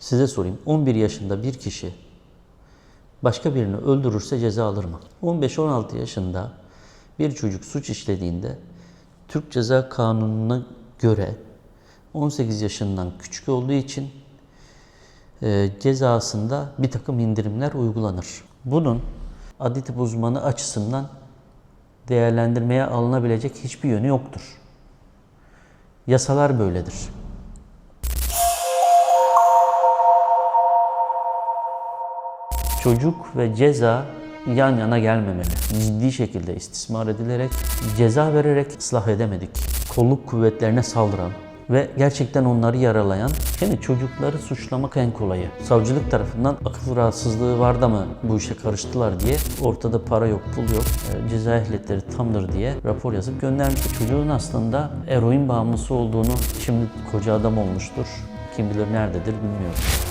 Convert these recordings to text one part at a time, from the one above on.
Size sorayım. 11 yaşında bir kişi başka birini öldürürse ceza alır mı? 15-16 yaşında bir çocuk suç işlediğinde Türk Ceza Kanunu'na göre 18 yaşından küçük olduğu için e, cezasında bir takım indirimler uygulanır. Bunun adli uzmanı açısından değerlendirmeye alınabilecek hiçbir yönü yoktur. Yasalar böyledir. Çocuk ve ceza yan yana gelmemeli. Ciddi şekilde istismar edilerek, ceza vererek ıslah edemedik. Kolluk kuvvetlerine saldıran ve gerçekten onları yaralayan, şimdi çocukları suçlamak en kolayı. Savcılık tarafından akıl rahatsızlığı var da mı bu işe karıştılar diye ortada para yok, pul yok, e, ceza ehliyetleri tamdır diye rapor yazıp göndermiş. Çocuğun aslında eroin bağımlısı olduğunu şimdi koca adam olmuştur. Kim bilir nerededir bilmiyorum.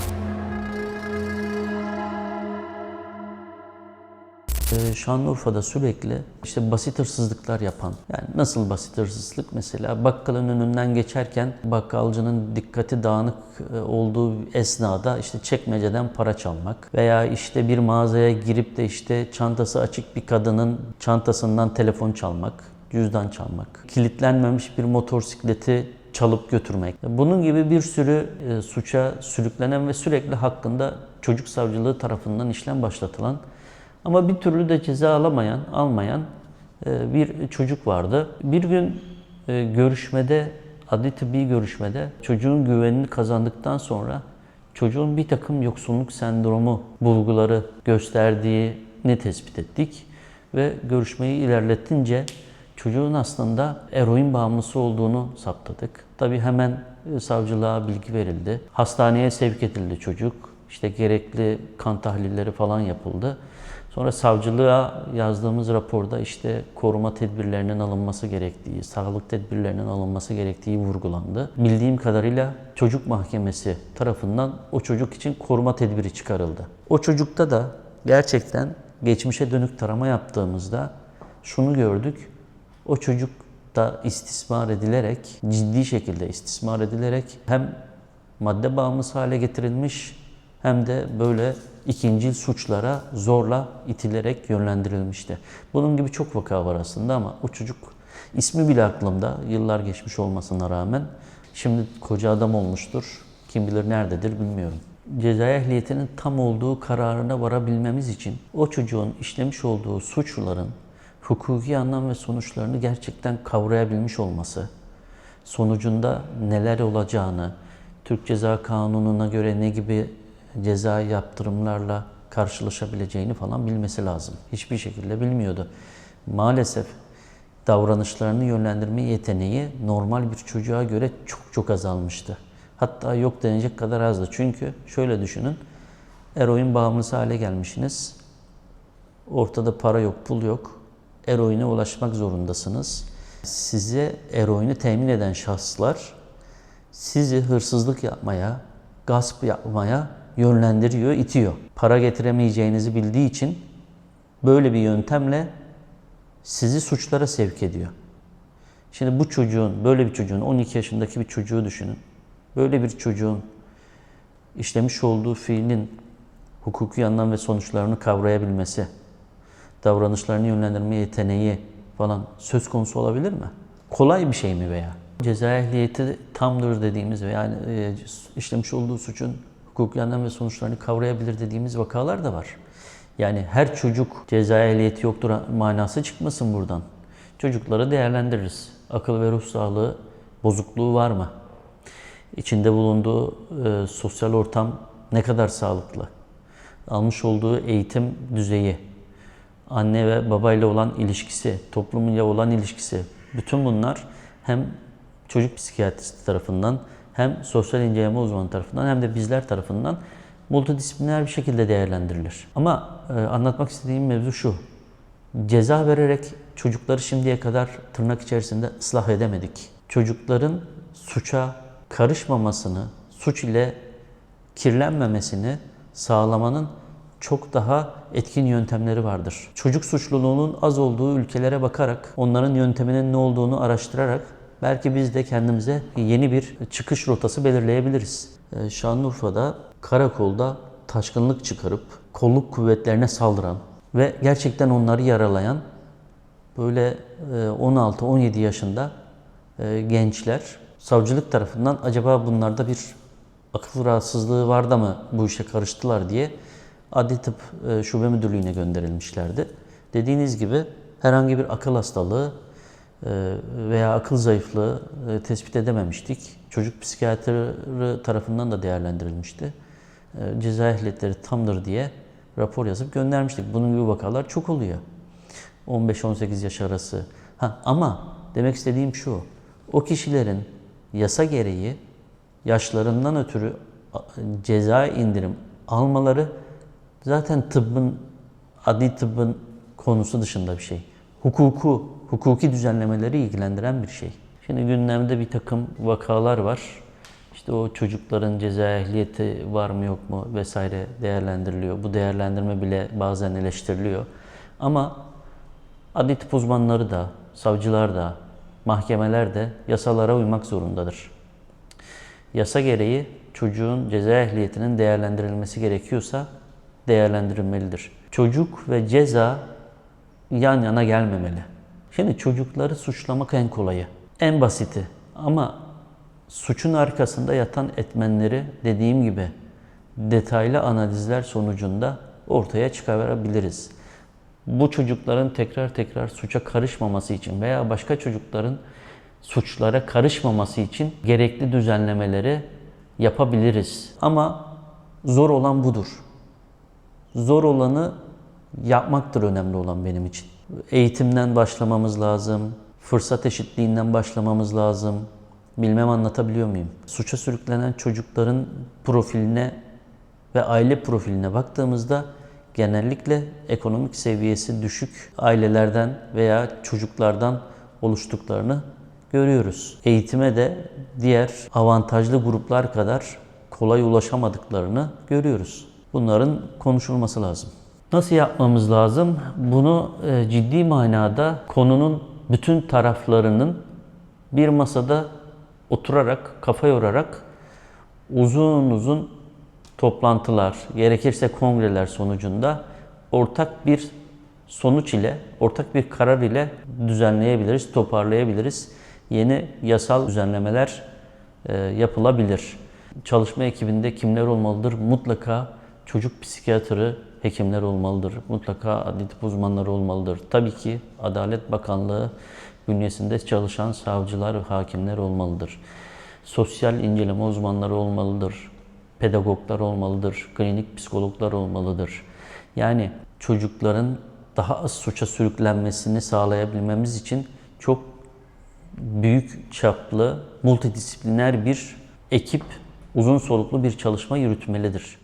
Ee, Şanlıurfa'da sürekli işte basit hırsızlıklar yapan, yani nasıl basit hırsızlık? Mesela bakkalın önünden geçerken bakkalcının dikkati dağınık e, olduğu esnada işte çekmeceden para çalmak veya işte bir mağazaya girip de işte çantası açık bir kadının çantasından telefon çalmak, cüzdan çalmak, kilitlenmemiş bir motosikleti çalıp götürmek. Bunun gibi bir sürü e, suça sürüklenen ve sürekli hakkında çocuk savcılığı tarafından işlem başlatılan ama bir türlü de ceza alamayan, almayan e, bir çocuk vardı. Bir gün e, görüşmede, adli tıbbi görüşmede çocuğun güvenini kazandıktan sonra çocuğun bir takım yoksunluk sendromu bulguları gösterdiğini tespit ettik. Ve görüşmeyi ilerletince çocuğun aslında eroin bağımlısı olduğunu saptadık. Tabii hemen e, savcılığa bilgi verildi. Hastaneye sevk edildi çocuk. İşte gerekli kan tahlilleri falan yapıldı. Sonra savcılığa yazdığımız raporda işte koruma tedbirlerinin alınması gerektiği, sağlık tedbirlerinin alınması gerektiği vurgulandı. Bildiğim kadarıyla çocuk mahkemesi tarafından o çocuk için koruma tedbiri çıkarıldı. O çocukta da gerçekten geçmişe dönük tarama yaptığımızda şunu gördük. O çocuk da istismar edilerek, ciddi şekilde istismar edilerek hem madde bağımlısı hale getirilmiş hem de böyle ikincil suçlara zorla itilerek yönlendirilmişti. Bunun gibi çok vaka var aslında ama o çocuk ismi bile aklımda yıllar geçmiş olmasına rağmen şimdi koca adam olmuştur. Kim bilir nerededir bilmiyorum. Ceza ehliyetinin tam olduğu kararına varabilmemiz için o çocuğun işlemiş olduğu suçların hukuki anlam ve sonuçlarını gerçekten kavrayabilmiş olması, sonucunda neler olacağını, Türk Ceza Kanunu'na göre ne gibi ceza yaptırımlarla karşılaşabileceğini falan bilmesi lazım. Hiçbir şekilde bilmiyordu. Maalesef davranışlarını yönlendirme yeteneği normal bir çocuğa göre çok çok azalmıştı. Hatta yok denecek kadar azdı. Çünkü şöyle düşünün. Eroin bağımlısı hale gelmişsiniz. Ortada para yok, pul yok. Eroine ulaşmak zorundasınız. Size eroini temin eden şahıslar sizi hırsızlık yapmaya, gasp yapmaya yönlendiriyor, itiyor. Para getiremeyeceğinizi bildiği için böyle bir yöntemle sizi suçlara sevk ediyor. Şimdi bu çocuğun, böyle bir çocuğun, 12 yaşındaki bir çocuğu düşünün. Böyle bir çocuğun işlemiş olduğu fiilin hukuki anlam ve sonuçlarını kavrayabilmesi, davranışlarını yönlendirme yeteneği falan söz konusu olabilir mi? Kolay bir şey mi veya? Ceza ehliyeti tamdır dediğimiz veya yani e, işlemiş olduğu suçun hukuki anlam ve sonuçlarını kavrayabilir dediğimiz vakalar da var. Yani her çocuk ceza ehliyeti yoktur manası çıkmasın buradan. Çocukları değerlendiririz. Akıl ve ruh sağlığı bozukluğu var mı? İçinde bulunduğu e, sosyal ortam ne kadar sağlıklı? Almış olduğu eğitim düzeyi, anne ve babayla olan ilişkisi, toplumuyla olan ilişkisi, bütün bunlar hem çocuk psikiyatristi tarafından hem sosyal inceleme uzmanı tarafından hem de bizler tarafından multidisipliner bir şekilde değerlendirilir. Ama e, anlatmak istediğim mevzu şu. Ceza vererek çocukları şimdiye kadar tırnak içerisinde ıslah edemedik. Çocukların suça karışmamasını, suç ile kirlenmemesini sağlamanın çok daha etkin yöntemleri vardır. Çocuk suçluluğunun az olduğu ülkelere bakarak, onların yönteminin ne olduğunu araştırarak belki biz de kendimize yeni bir çıkış rotası belirleyebiliriz. Ee, Şanlıurfa'da karakolda taşkınlık çıkarıp kolluk kuvvetlerine saldıran ve gerçekten onları yaralayan böyle e, 16-17 yaşında e, gençler savcılık tarafından acaba bunlarda bir akıl rahatsızlığı var da mı bu işe karıştılar diye Adli Tıp e, Şube Müdürlüğü'ne gönderilmişlerdi. Dediğiniz gibi herhangi bir akıl hastalığı e, veya akıl zayıflığı e, tespit edememiştik. Çocuk psikiyatri tarafından da değerlendirilmişti. E, Ceza ehliyetleri tamdır diye rapor yazıp göndermiştik. Bunun gibi vakalar çok oluyor. 15-18 yaş arası. Ha, ama demek istediğim şu. O kişilerin yasa gereği yaşlarından ötürü ceza indirim almaları zaten tıbbın, adli tıbbın konusu dışında bir şey. Hukuku, hukuki düzenlemeleri ilgilendiren bir şey. Şimdi gündemde bir takım vakalar var. İşte o çocukların ceza ehliyeti var mı yok mu vesaire değerlendiriliyor. Bu değerlendirme bile bazen eleştiriliyor. Ama adli tıp uzmanları da, savcılar da, mahkemeler de yasalara uymak zorundadır. Yasa gereği çocuğun ceza ehliyetinin değerlendirilmesi gerekiyorsa değerlendirilmelidir. Çocuk ve ceza yan yana gelmemeli. Şimdi çocukları suçlamak en kolayı, en basiti. Ama suçun arkasında yatan etmenleri dediğim gibi detaylı analizler sonucunda ortaya çıkarabiliriz. Bu çocukların tekrar tekrar suça karışmaması için veya başka çocukların suçlara karışmaması için gerekli düzenlemeleri yapabiliriz. Ama zor olan budur. Zor olanı yapmaktır önemli olan benim için. Eğitimden başlamamız lazım, fırsat eşitliğinden başlamamız lazım. Bilmem anlatabiliyor muyum? Suça sürüklenen çocukların profiline ve aile profiline baktığımızda genellikle ekonomik seviyesi düşük ailelerden veya çocuklardan oluştuklarını görüyoruz. Eğitime de diğer avantajlı gruplar kadar kolay ulaşamadıklarını görüyoruz. Bunların konuşulması lazım. Nasıl yapmamız lazım? Bunu e, ciddi manada konunun bütün taraflarının bir masada oturarak, kafa yorarak uzun uzun toplantılar, gerekirse kongreler sonucunda ortak bir sonuç ile, ortak bir karar ile düzenleyebiliriz, toparlayabiliriz. Yeni yasal düzenlemeler e, yapılabilir. Çalışma ekibinde kimler olmalıdır? Mutlaka çocuk psikiyatri hekimler olmalıdır. Mutlaka adli tıp uzmanları olmalıdır. Tabii ki Adalet Bakanlığı bünyesinde çalışan savcılar ve hakimler olmalıdır. Sosyal inceleme uzmanları olmalıdır. Pedagoglar olmalıdır. Klinik psikologlar olmalıdır. Yani çocukların daha az suça sürüklenmesini sağlayabilmemiz için çok büyük çaplı, multidisipliner bir ekip uzun soluklu bir çalışma yürütmelidir.